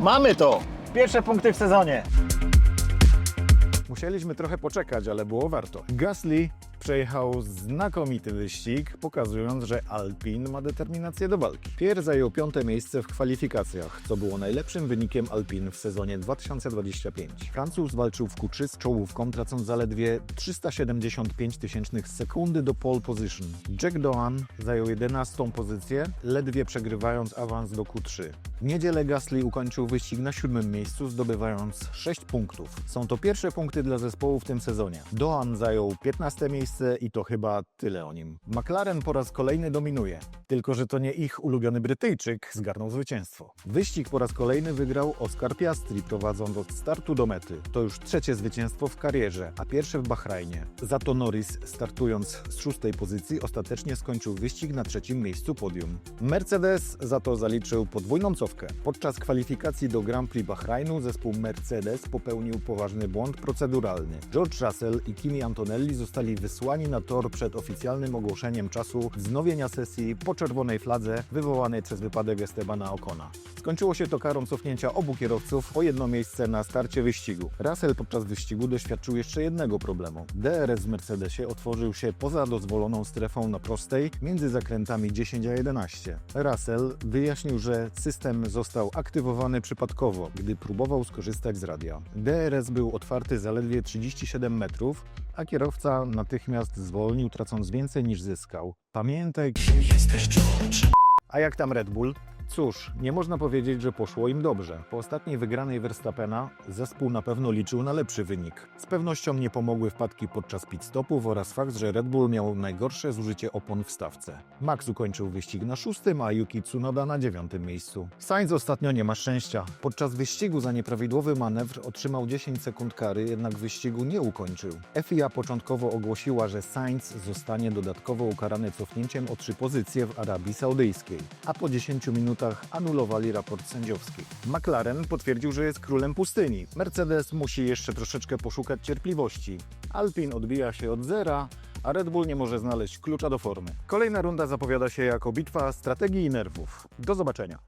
Mamy to! Pierwsze punkty w sezonie. Musieliśmy trochę poczekać, ale było warto. Gasly przejechał znakomity wyścig, pokazując, że Alpin ma determinację do walki. Pierre zajął piąte miejsce w kwalifikacjach, co było najlepszym wynikiem Alpin w sezonie 2025. Francuz walczył w Q3 z czołówką, tracąc zaledwie 375 tysięcznych sekundy do pole position. Jack Doan zajął 11 pozycję, ledwie przegrywając awans do Q3. W niedzielę Gasly ukończył wyścig na siódmym miejscu, zdobywając 6 punktów. Są to pierwsze punkty dla zespołu w tym sezonie. Doan zajął 15 miejsce i to chyba tyle o nim. McLaren po raz kolejny dominuje, tylko że to nie ich ulubiony Brytyjczyk zgarnął zwycięstwo. Wyścig po raz kolejny wygrał Oscar Piastri, prowadząc od startu do mety. To już trzecie zwycięstwo w karierze, a pierwsze w Bahrajnie. Za to Norris, startując z szóstej pozycji, ostatecznie skończył wyścig na trzecim miejscu podium. Mercedes za to zaliczył podwójną cofkę. Podczas kwalifikacji do Grand Prix Bahrajnu zespół Mercedes popełnił poważny błąd proceduralny. George Russell i Kimi Antonelli zostali wysłani na tor przed oficjalnym ogłoszeniem czasu wznowienia sesji po czerwonej fladze wywołanej przez wypadek Estebana Ocona. Skończyło się to karą cofnięcia obu kierowców o jedno miejsce na starcie wyścigu. Russell podczas wyścigu doświadczył jeszcze jednego problemu. DRS w Mercedesie otworzył się poza dozwoloną strefą na prostej między zakrętami 10 a 11. Russell wyjaśnił, że system został aktywowany przypadkowo, gdy próbował skorzystać z radia. DRS był otwarty zaledwie 37 metrów, a kierowca natychmiast zwolnił, tracąc więcej niż zyskał. Pamiętaj, kim jesteś, George. A jak tam Red Bull? Cóż, nie można powiedzieć, że poszło im dobrze. Po ostatniej wygranej Verstappena zespół na pewno liczył na lepszy wynik. Z pewnością nie pomogły wpadki podczas pit stopów oraz fakt, że Red Bull miał najgorsze zużycie opon w stawce. Max ukończył wyścig na szóstym, a Yuki Tsunoda na dziewiątym miejscu. Sainz ostatnio nie ma szczęścia. Podczas wyścigu za nieprawidłowy manewr otrzymał 10 sekund kary, jednak wyścigu nie ukończył. FIA początkowo ogłosiła, że Sainz zostanie dodatkowo ukarany cofnięciem o trzy pozycje w Arabii Saudyjskiej, a po 10 anulowali raport sędziowski. McLaren potwierdził, że jest królem pustyni. Mercedes musi jeszcze troszeczkę poszukać cierpliwości. Alpin odbija się od zera, a Red Bull nie może znaleźć klucza do formy. Kolejna runda zapowiada się jako bitwa strategii i nerwów. Do zobaczenia.